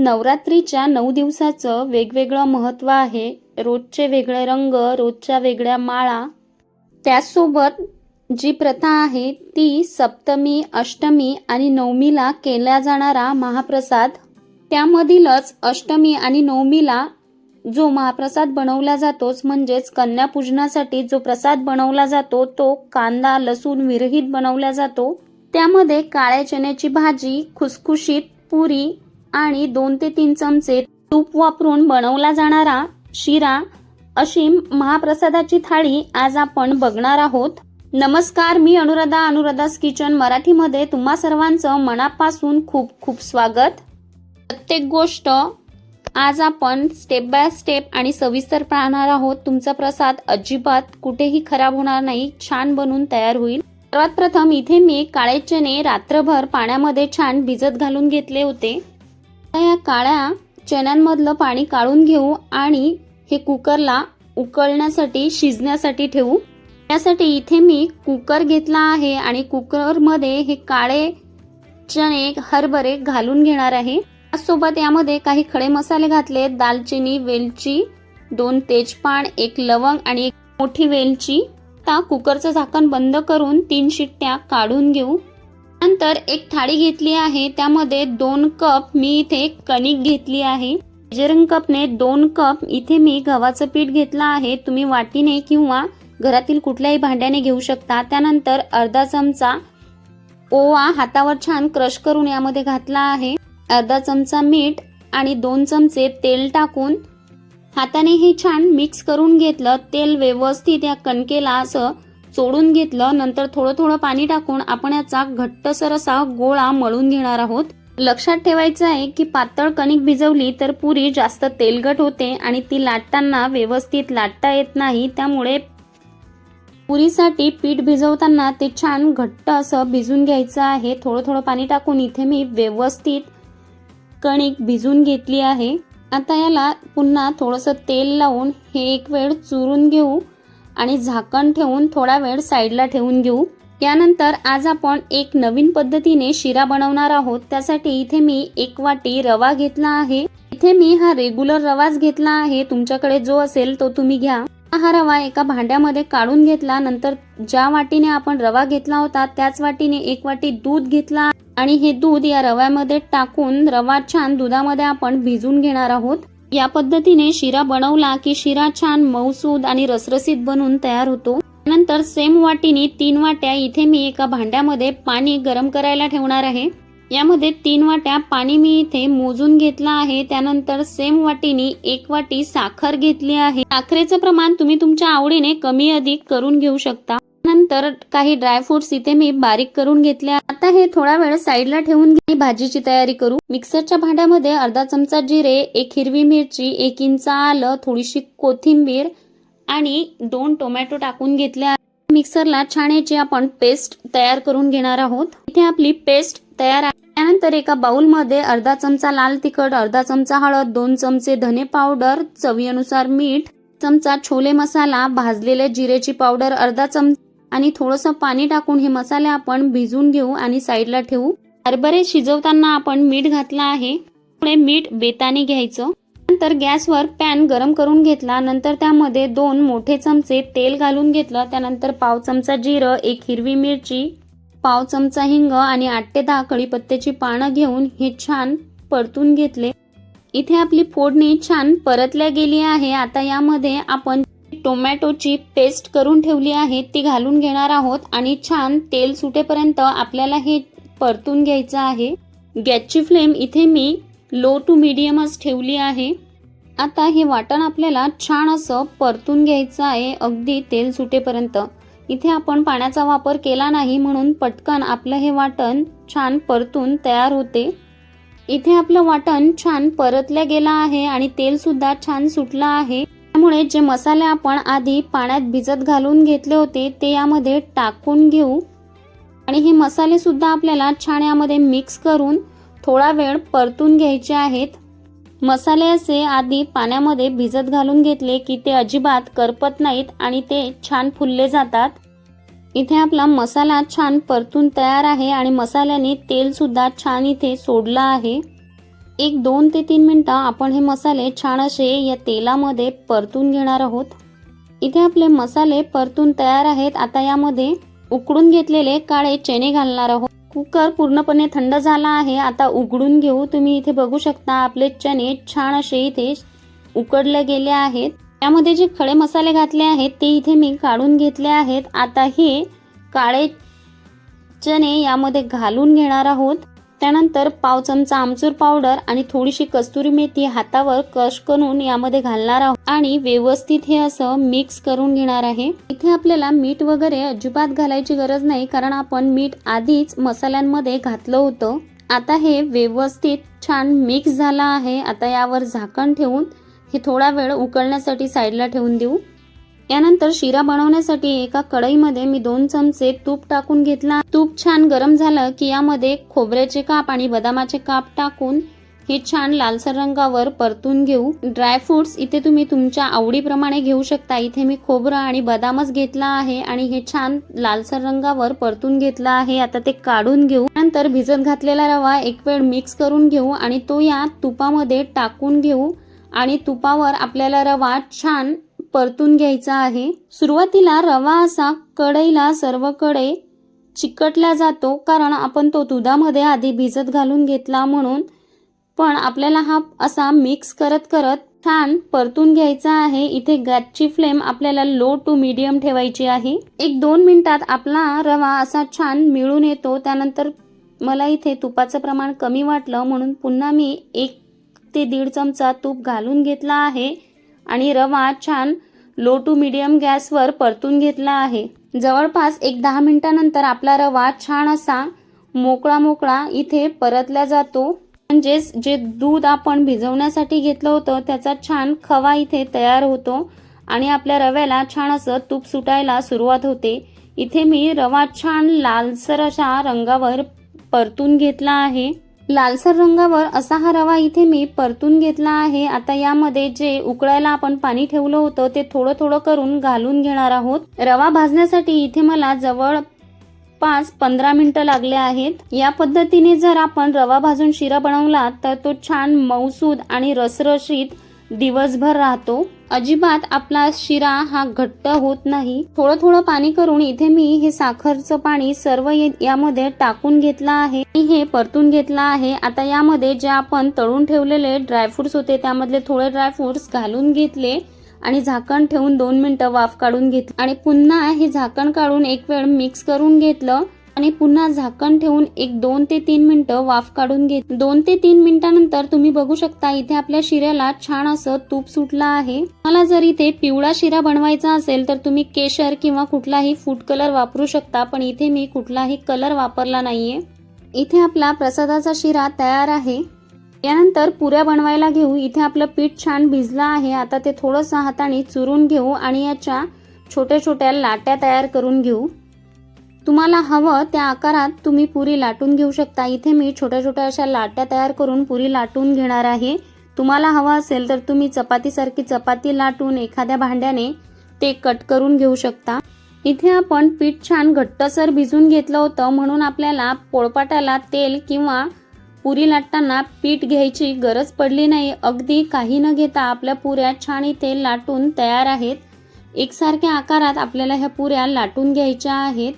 नवरात्रीच्या नऊ दिवसाचं वेगवेगळं महत्त्व आहे. रोजचे वेगळे रंग रोजच्या वेगळ्या माळा. त्याचसोबत जी प्रथा आहे ती सप्तमी अष्टमी आणि नवमीला केला जाणारा महाप्रसाद. त्यामधीलच अष्टमी आणि नवमीला जो महाप्रसाद बनवला जातोच म्हणजेच कन्यापूजनासाठी जो प्रसाद बनवला जातो तो कांदा लसूण विरहित बनवला जातो. त्यामध्ये काळ्या चण्याची भाजी खुसखुशीत पुरी आणि दोन ते तीन चमचे तूप वापरून बनवला जाणारा शिरा अशी महाप्रसादाची थाळी आज आपण बघणार आहोत. नमस्कार मी अनुराधा अनुराधास किचन मराठीमध्ये तुम्हा सर्वांचं मनापासून खूप खूप स्वागत. प्रत्येक गोष्ट आज आपण स्टेप बाय स्टेप आणि सविस्तर पाहणार आहोत. तुमचा प्रसाद अजिबात कुठेही खराब होणार नाही छान बनून तयार होईल. सर्वात प्रथम इथे मी काळे चणे रात्रभर पाण्यामध्ये छान भिजत घालून घेतले होते. या काळ्या चण्यांमधलं पाणी काढून घेऊ आणि हे कुकरला उकळण्यासाठी शिजण्यासाठी ठेवू. त्यासाठी इथे मी कुकर घेतला आहे आणि कुकरमध्ये हे काळे चणे हरभरे घालून घेणार आहे. त्याचसोबत यामध्ये काही खडे मसाले घातले दालचिनी वेलची दोन तेजपान एक लवंग आणि एक मोठी वेलची. आता कुकरचं झाकण बंद करून तीन शिट्ट्या काढून घेऊ. नंतर एक थाळी घेतली आहे. त्यामध्ये दोन कप मी इथे कणिक घेतली आहे. मेजरिंग कपने दोन कप इथे मी गव्हाचं पीठ घेतलं आहे. तुम्ही वाटीने किंवा घरातील कुठल्याही भांड्याने घेऊ शकता. त्यानंतर अर्धा चमचा ओवा हातावर छान क्रश करून यामध्ये घातला आहे. अर्धा चमचा मीठ आणि दोन चमचे तेल टाकून हाताने हे छान मिक्स करून घेतलं. तेल व्यवस्थित या कणकेला असं चोडून घेतलं नंतर थोडं थोडं पाणी टाकून आपण याचा घट्टसर असा गोळा मळून घेणार आहोत. लक्षात ठेवायचं आहे की पातळ कणिक भिजवली तर पुरी जास्त तेलगट होते आणि ती लाटताना व्यवस्थित लाटता येत नाही त्यामुळे पुरीसाठी पीठ भिजवताना ते छान घट्ट असं भिजून घ्यायचं आहे. थोडं थोडं पाणी टाकून इथे मी व्यवस्थित कणिक भिजून घेतली आहे. आता याला पुन्हा थोडंसं तेल लावून हे एक वेळ चुरून घेऊ. आणि झाकण ठेवून थोडा वेळ साईडला ठेवून घेऊ. यानंतर आज आपण एक नवीन पद्धतीने शिरा बनवणार आहोत. त्यासाठी इथे मी एक वाटी रवा घेतला आहे. इथे मी हा रेग्युलर रवाच घेतला आहे. तुमच्याकडे जो असेल तो तुम्ही घ्या. हा रवा एका भांड्यामध्ये काढून घेतला. नंतर ज्या वाटीने आपण रवा घेतला होता त्याच वाटीने एक वाटी दूध घेतला. आणि हे दूध या रव्यामध्ये टाकून रवा छान दुधामध्ये आपण भिजून घेणार आहोत. या पद्धतीने शिरा बनवला की शिरा छान मऊसूद आणि रसरसीत बनून तयार होतो. नंतर सेम वाटीने तीन वाट्या इथे मी एका भांड्यामध्ये पाणी गरम करायला ठेवणार आहे. यामध्ये तीन वाट्या पाणी मी इथे मोजून घेतलं आहे. त्यानंतर सेम वाटीने एक वाटी साखर घेतली आहे. साखरेचं प्रमाण तुम्ही तुमच्या आवडीने कमी अधिक करून घेऊ शकता. नंतर काही ड्रायफ्रुट्स इथे मी बारीक करून घेतले आता हे थोडा वेळ साईडला ठेवून घे भाजीची तयारी करू. मिक्सरच्या भांड्यामध्ये अर्धा चमचा जिरे एक हिरवी मिरची एक इंच आलं थोडीशी कोथिंबीर आणि दोन टोमॅटो टाकून घेतले मिक्सरला छान याची आपण पेस्ट तयार करून घेणार आहोत. इथे आपली पेस्ट तयार आहे. त्यानंतर एका बाउलमध्ये अर्धा चमचा लाल तिखट अर्धा चमचा हळद दोन चमचे धने पावडर चवीनुसार मीठ चमचा छोले मसाला भाजलेले जिरेची पावडर अर्धा चमचा आणि थोडंसं पाणी टाकून हे मसाले आपण भिजून घेऊ आणि साईडला ठेवू. हरभरे शिजवताना आपण मीठ घातलं आहे. पुढे मीठ बेताने घ्यायचं. नंतर गॅसवर पॅन गरम करून घेतला. नंतर त्यामध्ये दोन मोठे चमचे तेल घालून घेतलं. त्यानंतर पाव चमचा जिरं एक हिरवी मिरची पाव चमचा हिंग आणि आठ ते दहा कढीपत्त्याची पानं घेऊन हे छान परतून घेतले. इथे आपली फोडणी छान परतल्या गेली आहे. आता यामध्ये आपण टोमॅटोची पेस्ट करून ठेवली आहे ती घालून घेणार आहोत आणि छान तेल सुटेपर्यंत आपल्याला हे परतून घ्यायचं आहे. गॅसची फ्लेम इथे मी लो टू मिडियमच ठेवली आहे. आता हे वाटण आपल्याला छान असं परतून घ्यायचं आहे अगदी तेल सुटेपर्यंत. इथे आपण पाण्याचा वापर केला नाही म्हणून पटकन आपलं हे वाटण छान परतून तयार होते. इथे आपलं वाटण छान परतल्या गेलं आहे आणि तेलसुद्धा छान सुटलं आहे. त्यामुळे जे मसाले आपण आधी पाण्यात भिजत घालून घेतले होते ते यामध्ये टाकून घेऊ. आणि हे मसालेसुद्धा आपल्याला छान यामध्ये मिक्स करून थोडा वेळ परतून घ्यायचे आहेत. मसाले असे आधी पाण्यामध्ये भिजत घालून घेतले की ते अजिबात करपत नाहीत आणि ते छान फुलले जातात. इथे आपला मसाला छान परतून तयार आहे आणि मसाल्याने तेलसुद्धा छान इथे सोडलं आहे. एक दोन ते तीन मिनटं आपण हे मसाले छान असे या तेलामध्ये परतून घेणार आहोत. इथे आपले मसाले परतून तयार आहेत. आता यामध्ये उकडून घेतलेले काळे चणे घालणार आहोत. कुकर पूर्णपणे थंड झाला आहे. आता उघडून घेऊ. तुम्ही इथे बघू शकता आपले चणे छान असे इथे उकडले गेले आहेत. यामध्ये जे खडे मसाले घातले आहेत ते इथे मी काढून घेतले आहेत. आता हे काळे चणे यामध्ये घालून घेणार आहोत. त्यानंतर पाव चमचा आमचूर पावडर आणि थोडीशी कस्तुरी मेथी हातावर कश करून यामध्ये घालणार आहोत. आणि व्यवस्थित हे असं मिक्स करून घेणार आहे. इथे आपल्याला मीठ वगैरे अजिबात घालायची गरज नाही कारण आपण मीठ आधीच मसाल्यांमध्ये घातलं होतं. आता हे व्यवस्थित छान मिक्स झालं आहे. आता यावर झाकण ठेवून हे थोडा वेळ उकळण्यासाठी साईडला ठेवून देऊ. यानंतर शिरा बनवण्यासाठी एका कढईमध्ये मी दोन चमचे तूप टाकून घेतला. तूप छान गरम झालं की यामध्ये खोबऱ्याचे काप आणि बदामाचे काप टाकून हे छान लालसर रंगावर परतून घेऊ. ड्रायफ्रुट्स इथे तुम्ही तुमच्या आवडीप्रमाणे घेऊ शकता. इथे मी खोबरं आणि बदामच घेतला आहे आणि हे छान लालसर रंगावर परतून घेतला आहे. आता ते काढून घेऊ. नंतर भिजत घातलेला रवा एक वेळ मिक्स करून घेऊ आणि तो या तुपामध्ये टाकून घेऊ आणि तुपावर आपल्याला रवा छान परतून घ्यायचा आहे. सुरुवातीला रवा असा कढईला सर्वकडे चिकटला जातो कारण आपण तो दुधामध्ये आधी भिजत घालून घेतला म्हणून. पण आपल्याला हा असा मिक्स करत करत छान परतून घ्यायचा आहे. इथे गॅसची फ्लेम आपल्याला लो टू मीडियम ठेवायची आहे. एक दोन मिनिटात आपला रवा असा छान मिळून येतो. त्यानंतर मला इथे तुपाचं प्रमाण कमी वाटलं म्हणून पुन्हा मी एक ते दीड चमचा तूप घालून घेतला आहे. आणि रवा छान लो टू मीडियम गॅसवर परतून घेतला आहे. जवळपास एक दहा मिनिटानंतर आपला रवा छान असा मोकळा मोकळा इथे परतला जातो. म्हणजेच जे दूध आपण भिजवण्यासाठी घेतलं होतं त्याचा छान खवा इथे तयार होतो आणि आपल्या रव्याला छान असं तूप सुटायला सुरुवात होते. इथे मी रवा छान लालसर अशा रंगावर परतून घेतला आहे. लालसर रंगावर असा हा रवा इथे मी परतून घेतला आहे. आता यामध्ये जे उकळायला आपण पाणी ठेवलं होतं ते थोडं थोडं करून घालून घेणार आहोत. रवा भाजण्यासाठी इथे मला जवळ पाच पंधरा मिनटं लागले आहेत. या पद्धतीने जर आपण रवा भाजून शिरा बनवला तर तो छान मऊसूद आणि रसरशीत दिवसभर राहतो. अजिबात आपला शिरा हा घट्ट होत नाही. थोडं थोडं पाणी करून इथे मी हे साखरचं पाणी सर्व यामध्ये टाकून घेतलं आहे. आणि हे परतून घेतलं आहे. आता यामध्ये जे आपण तळून ठेवलेले ड्रायफ्रुट्स होते त्यामधले थोडे ड्रायफ्रुट्स घालून घेतले आणि झाकण ठेवून दोन मिनिटं वाफ काढून घेतली. आणि पुन्हा हे झाकण काढून एक वेळ मिक्स करून घेतलं. आणि पुन्हा झाकण ठेवून एक दोन ते तीन मिनिटं वाफ काढून घेत दोन ते तीन मिनिटानंतर तुम्ही बघू शकता इथे आपल्या शिऱ्याला छान असं तूप सुटलं आहे. मला जर इथे पिवळा शिरा बनवायचा असेल तर तुम्ही केशर किंवा कुठलाही फूड कलर वापरू शकता पण इथे मी कुठलाही कलर वापरला नाहीये. इथे आपला प्रसादाचा शिरा तयार आहे. यानंतर पुऱ्या बनवायला घेऊ. इथे आपलं पीठ छान भिजलं आहे. आता ते थोडंसं हाताने चुरून घेऊ आणि याच्या छोट्या छोट्या लाट्या तयार करून घेऊ. तुम्हाला हवं त्या आकारात तुम्ही पुरी लाटून घेऊ शकता. इथे मी छोट्या छोट्या अशा लाट्या तयार करून पुरी लाटून घेणार आहे. तुम्हाला हवं असेल तर तुम्ही चपातीसारखी चपाती लाटून एखाद्या भांड्याने ते कट करून घेऊ शकता. इथे आपण पीठ छान घट्टसर भिजून घेतलं होतं. म्हणून आपल्याला पोळपाटाला तेल किंवा पुरी लाटताना पीठ घ्यायची गरज पडली नाही. अगदी काही न घेता आपल्या पुऱ्या छान इथे लाटून तयार आहेत. एकसारख्या आकारात आपल्याला ह्या पुऱ्या लाटून घ्यायच्या आहेत.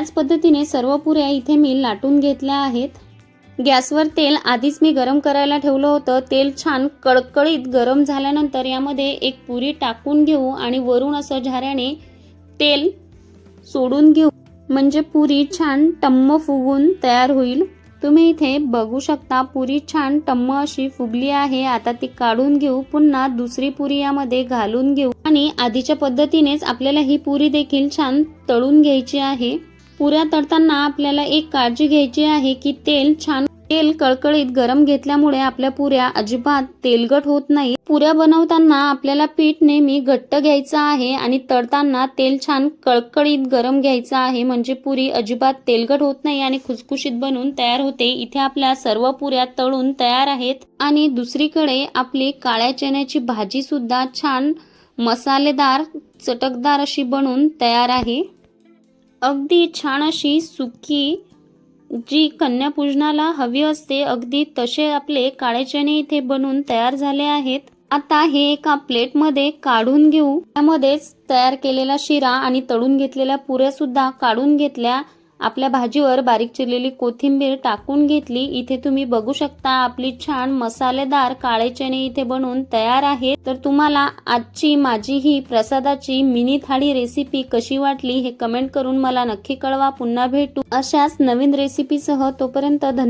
त्याच पद्धतीने सर्व पुऱ्या इथे मी लाटून घेतल्या आहेत. गॅसवर तेल आधीच मी गरम करायला ठेवलं होतं. तेल छान कडकडीत गरम झाल्यानंतर यामध्ये एक पुरी टाकून घेऊ आणि वरून असं झाऱ्याने तेल सोडून घेऊ. म्हणजे पुरी छान टम्म फुगून तयार होईल. तुम्ही इथे बघू शकता पुरी छान टम्म अशी फुगली आहे. आता ती काढून घेऊ पुन्हा दुसरी पुरी यामध्ये घालून घेऊ. आणि आधीच्या पद्धतीनेच आपल्याला ही पुरी देखील छान तळून घ्यायची आहे. पुऱ्या तळताना आपल्याला एक काळजी घ्यायची आहे की तेल छान तेल कळकळीत गरम घेतल्यामुळे आपल्या पुऱ्या अजिबात तेलगट होत नाही. पुऱ्या बनवताना आपल्याला पीठ नेहमी घट्ट घ्यायचं आहे आणि तळताना तेल छान कळकळीत गरम घ्यायचं आहे म्हणजे पुरी अजिबात तेलगट होत नाही आणि खुसखुशीत बनून तयार होते. इथे आपल्या सर्व पुऱ्या तळून तयार आहेत. आणि दुसरीकडे आपली काळ्या चण्याची भाजी सुद्धा छान मसालेदार चटकदार अशी बनून तयार आहे. अगदी छान अशी सुकी जी कन्यापूजनाला हवी असते अगदी तसे आपले काळे चणे इथे बनून तयार झाले आहेत. आता हे एका प्लेटमध्ये काढून घेऊ. त्यामध्येच तयार केलेला शिरा आणि तळून घेतलेल्या पुऱ्या सुद्धा काढून घेतल्या. आपल्या भाजीवर बारीक चिरलेली कोथिंबीर टाकून घेतली. इथे तुम्ही बघू शकता आपली छान मसालेदार काळे चणे इथे बनवून तयार आहे तर तुम्हाला आजची माझी ही प्रसादाची मिनी थाळी रेसिपी कशी वाटली हे कमेंट करून मला नक्की कळवा. पुन्हा भेटू अशाच नवीन रेसिपीसह तोपर्यंत धन्यवाद.